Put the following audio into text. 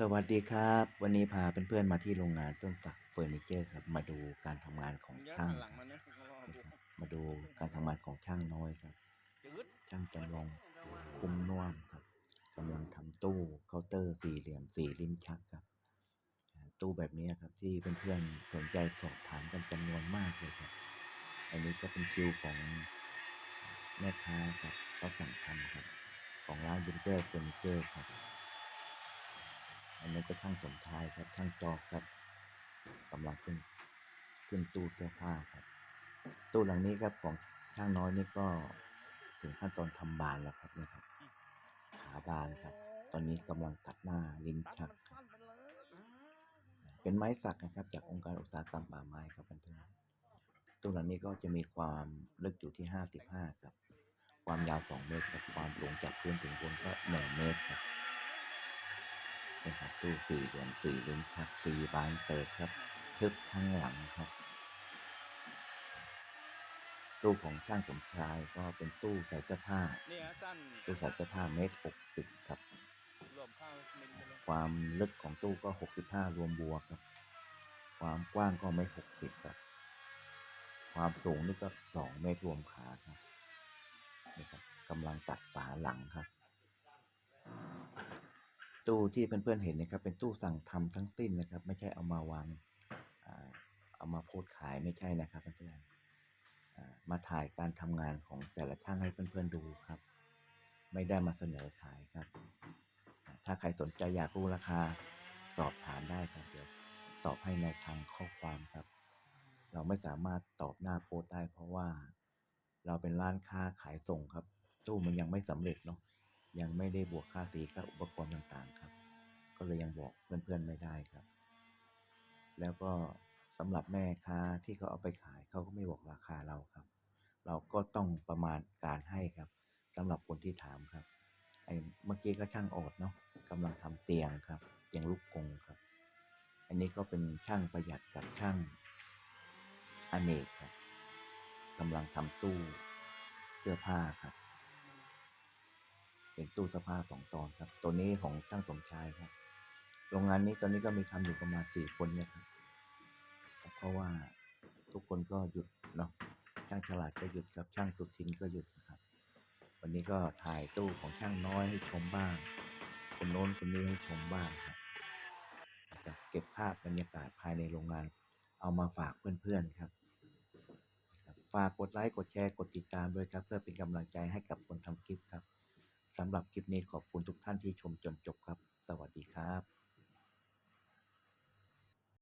สวัสดีครับ วันนี้พาเพื่อนๆมาที่โรงงานต้นสักเฟอร์นิเจอร์ครับมาดูการทำงานของช่างคมารับมาดูการทำงานของช่างน้อยครับ ช่างจำลองคุ้มน่วมครับกำลังทำตู้เคาน์เตอร์สี่เหลี่ยมสี่ลิ้นชักครับ ตู้แบบนี้ครับที่เพื่อนๆสนใจสอบถามกันจำนวนมากเลยครับ อันนี้ก็เป็นคิวของแม่ค้าครับเขาสั่งทำครับ ของร้านบุญเจอร์เฟอร์นิเจอร์ครับ อันนี้ก็ช่างสมชายครับช่างจอกครับกำลังขึ้นขึ้นตู้เสื้อผ้าครับตู้หลังนี้ครับของช่างน้อยนี่ก็ถึงขั้นตอนทำบานแล้วครับนี่ยครับขาบานครับ ตอนนี้กำลังตัดหน้าลิ้นชักมันครับเลยเป็นไม้สักนะครับ จากองค์การอุตสาหกรรมป่าไม้ครับเพื่อนๆตู้หลังนี้ก็จะมีความลึกอยู่ที่ 55 ครับ ความยาว 2 เมตรครับความสูงจากพื้นถึงบนก็ 1 เมตรครับ นี่ครับตู้สี่เหลี่ยมสี่ลิ้นชักสี่บานเปิดครับทึบทั้งหลังครับ ตู้ของช่างสมชายก็เป็นตู้ใส่เสื้อผ้านี่ฮะสั้นตู้ใส่เสื้อผ้าเมตรหกสิบครับรวมข้าวมิลไปเลยความลึกของตู้ก็หกสิบห้ารวมบัวครับ ความกว้างก็เมตรหกสิบครับ ความสูงนี่ก็สองเมตรรวมขาครับนี่ครับกำลังตัดฝาหลังครับ ตู้ที่เพื่อนๆเห็นนะครับ เป็นตู้สั่งทำทั้งสิ้นนะครับ ไม่ใช่เอามาวางอเอามาโพสขายไม่ใช่นะครับเพื่อนๆมาถ่ายการทำงานของแต่ละช่างให้เพื่อนๆดูครับ ไม่ได้มาเสนอขายครับ ถ้าใครสนใจอยากรู้ราคาสอบถามได้ครับเดี๋ยวตอบให้ในทางข้อความครับ เราไม่สามารถตอบหน้าโพสได้ เพราะว่าเราเป็นร้านค้าขายส่งครับ ตู้มันยังไม่สำเร็จเนาะ ยังไม่ได้บวกค่าสีค่าอุปกรณ์ต่างๆครับ ก็เลยยังบอกเพื่อนๆไม่ได้ครับ แล้วก็สำหรับแม่ค้าที่เขาเอาไปขายเขาก็ไม่บอกราคาเราครับ เราก็ต้องประมาณการให้ครับสำหรับคนที่ถามครับไอ้เมื่อกี้ก็ช่างออดเนาะกำลังทำเตียงครับเตียงลูกกงครับ อันนี้ก็เป็นช่างประหยัดกับช่างอเนกครับกำลังทำตู้เสื้อผ้าครับ เป็นตู้เสื้อผ้าสองตอนครับ ตัวนี้ของช่างสมชายครับ โรงงานนี้ตอนนี้ก็มีทำอยู่ประมาณสี่คนนี่ยครับเพราะว่าทุกคนก็หยุดเนาะช่างฉลาดก็หยุดครับช่างสุดทินก็หยุดนะครับ วันนี้ก็ถ่ายตู้ของช่างน้อยให้ชมบ้าง คนโน้นคนนี้ให้ชมบ้างครับจะเก็บภาพบรรยากาศภายในโรงงาน เอามาฝากเพื่อนๆครับฝากกดไลค์กดแชร์กดติดตามด้วยครับ เพื่อเป็นกำลังใจให้กับคนทำคลิปครับ สำหรับคลิปนี้ขอบคุณทุกท่านที่ชมจนจบครับ สวัสดีครับ